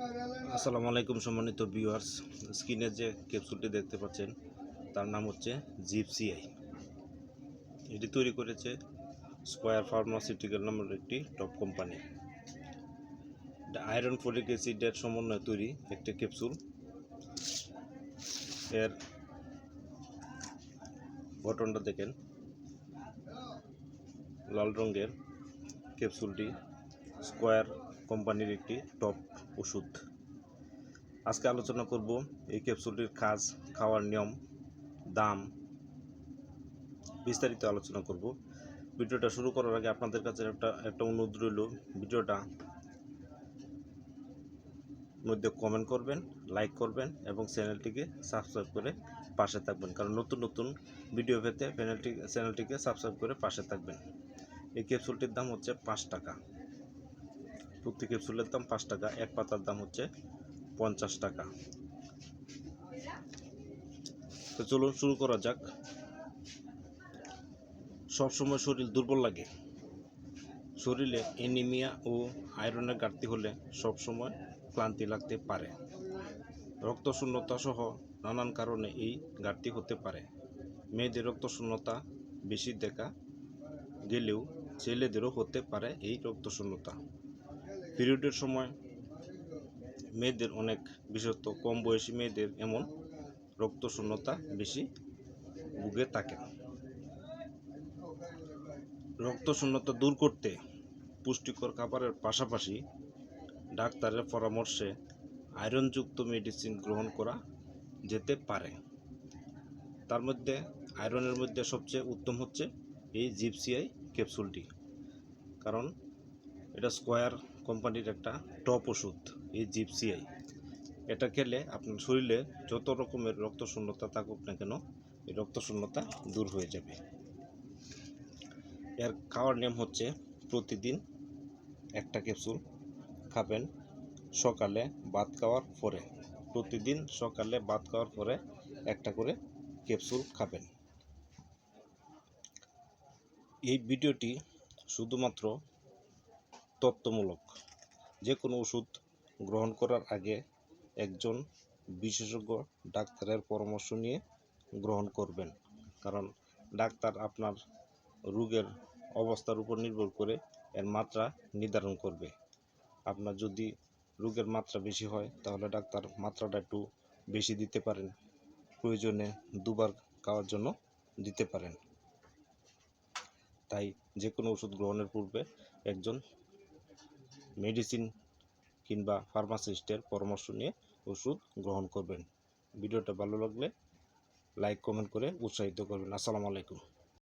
আসসালামু আলাইকুম সম্মানিত ভিউয়ার্স স্ক্রিনে যে ক্যাপসুলটি দেখতে পাচ্ছেন, তার নাম হচ্ছে জিপসিআই এটি তৈরি করেছে স্কোয়ার ফার্মাসিউটিক্যাল নামের একটি টপ কোম্পানি আয়রন ফলিক অ্যাসিডের সমন্বয়ে তৈরি একটি ক্যাপসুল এর বটনটা দেখেন। লাল রঙের ক্যাপসুলটি স্কোয়ার কোম্পানির একটি টপ ওষুধ। আজকে আলোচনা করব এই ক্যাপসুলটির কাজ, খাওয়ার নিয়ম, দাম বিস্তারিত আলোচনা করব। ভিডিওটা শুরু করার আগে আপনাদের কাছে একটা একটা অনুরোধ রইল, ভিডিওটা মধ্যে কমেন্ট করবেন লাইক করবেন এবং চ্যানেলটিকে সাবস্ক্রাইব করে পাশে থাকবেন। কারণ নতুন নতুন ভিডিও পেতে চ্যানেলটি চ্যানেলটিকে সাবস্ক্রাইব করে পাশে থাকবেন। এই ক্যাপসুলটির দাম হচ্ছে পাঁচ টাকা। প্রতি ক্যাপসুলের দাম পাঁচ টাকা, এক পাতার দাম হচ্ছে পঞ্চাশ টাকা। তো চলুন শুরু করা যাক। সবসময় শরীর দুর্বল লাগে। শরীরে এনিমিয়া ও আয়রনের ঘাটতি হলে সবসময় ক্লান্তি লাগতে পারে। রক্তশূন্যতা সহ নানান কারণে এই ঘাটতি হতে পারে। মেয়েদের রক্তশূন্যতা বেশি দেখা গেলেও ছেলেদেরও হতে পারে এই রক্তশূন্যতা। পিরিয়ডের সময় মেয়েদের অনেক বিশেষত কম বয়সী মেয়েদের এমন রক্তশূন্যতা বেশি ভুগে থাকে রক্তশূন্যতা দূর করতে পুষ্টিকর খাবারের পাশাপাশি ডাক্তারের পরামর্শে আয়রনযুক্ত মেডিসিন গ্রহণ করা যেতে পারে। তার মধ্যে আয়রনের মধ্যে সবচেয়ে উত্তম হচ্ছে এই জিপসিআই ক্যাপসুলটি। কারণ এটা স্কোয়ার কোম্পানির একটা টপ ওষুধ, এই জিপসিআই। এটা খেলে আপনার শরীরে যত রকমের রক্তশূন্যতা থাকুক না কেন, এই রক্তশূন্যতা দূর হয়ে যাবে। এর খাওয়ার নিয়ম হচ্ছে প্রতিদিন একটা ক্যাপসুল খাবেন সকালে ভাত খাওয়ার পরে। প্রতিদিন সকালে ভাত খাওয়ার পরে একটা করে ক্যাপসুল খাবেন। এই ভিডিওটি শুধুমাত্র তত্ত্বমূলক। যে কোনো ওষুধ গ্রহণ করার আগে একজন বিশেষজ্ঞ ডাক্তারের পরামর্শ নিয়ে গ্রহণ করবেন। কারণ ডাক্তার আপনার রোগের অবস্থার উপর নির্ভর করে এর মাত্রা নির্ধারণ করবে। আপনার যদি রোগের মাত্রা বেশি হয়, তাহলে ডাক্তার মাত্রাটা একটু বেশি দিতে পারেন। প্রয়োজনে দুবার খাওয়ার জন্য দিতে পারেন। তাই যে কোনো ওষুধ গ্রহণের পূর্বে একজন মেডিসিন কিংবা ফার্মাসিস্টের পরামর্শ নিয়ে ওষুধ গ্রহণ করবেন। ভিডিওটা ভালো লাগলে লাইক কমেন্ট করে উৎসাহিত করবেন। আসসালামু আলাইকুম।